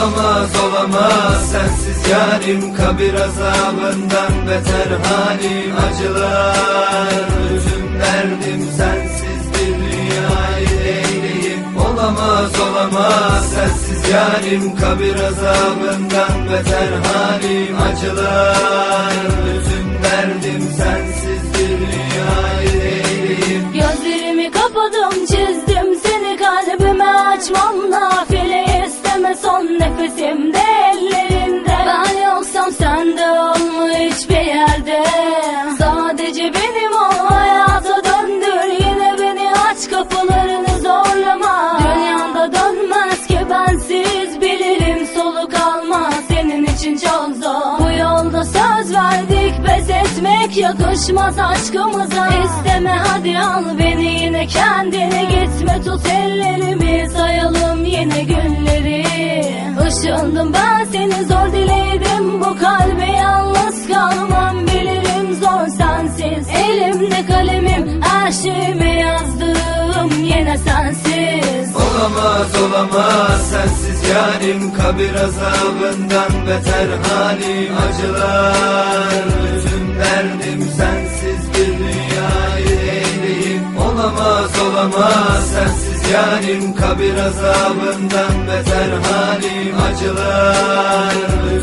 Olamaz olamaz. Sensiz yarim Kabir azabından beter halim Acılar. Tüm derdim sensiz bir dünyayı eyleyim Olamaz olamaz. Sensiz yarim Kabir azabından beter halim Acılar son nefesimde ellerinde. Ben yoksam sen de olma hiçbir yerde. Sadece benim ol hayata döndür. Yine beni aç kapılarını zorlama. Dünyanda dönmez ki bensiz bilirim soluk almaz senin için çok zor. Bu yolda söz verdik pes etmek yakışmaz aşkımıza. İsteme hadi al beni yine kendine gitme. Tut ellerimi sayalım yine günleri Işındım ben seni zor diledim bu kalbe yalnız kalmam bilirim. Zor sensiz. Elimde kalemim her şeyimi yazdım yine sensiz. Olamaz olamaz. Sensiz yarim. Kabir azabından beter halim. Acılar tüm derdim sensiz bir dünyayı eyleyim Olamaz olamaz. Sensiz yarim Kabir azabından beter halim Acılar.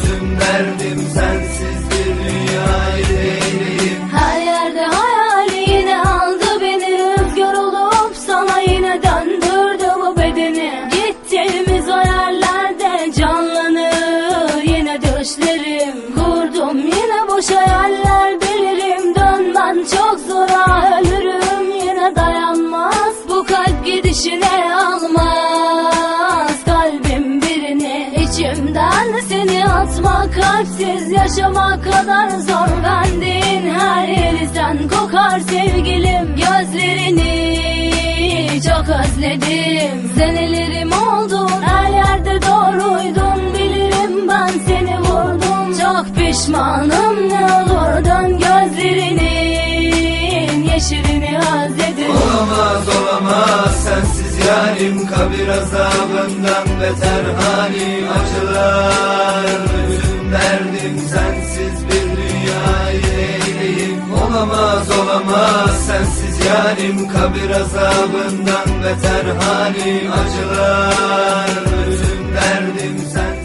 Tüm derdim sensiz bir dünyayı eyleyim Her yerde hayali yine aldı beni. Rüzgar olup sana yine döndürdü bu bedeni. Gittiğimiz o yerlerde canlanır yine düşlerim. Kurdum yine boş hayaller atmak Kalpsiz yaşamak kadar zor. Bendiğin her yeri sen kokar sevgilim. Gözlerini çok özledim. Senelerim oldu her yerde doğruydun. Bilirim ben seni vurdum. Çok pişmanım ne olur dön gözlerinin Yeşilini özledim. Olamaz olamaz. Sensiz yarim Kabir azabından beter halim Acılar Derdim sensiz bir dünyayı eyleyim Olamaz olamaz sensiz yarim. Kabir azabından beter halim acılar. Bütün derdim sensiz